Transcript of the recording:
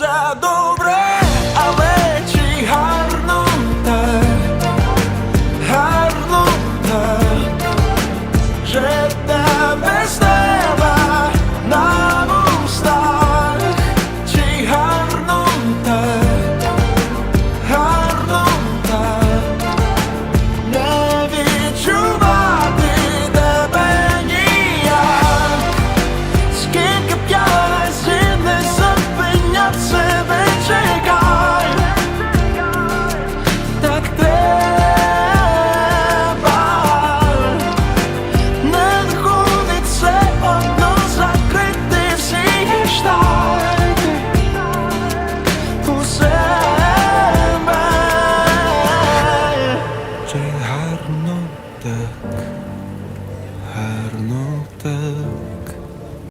все добре, але чи гарно так, гарно так, життя без тебе гарно так, гарно так.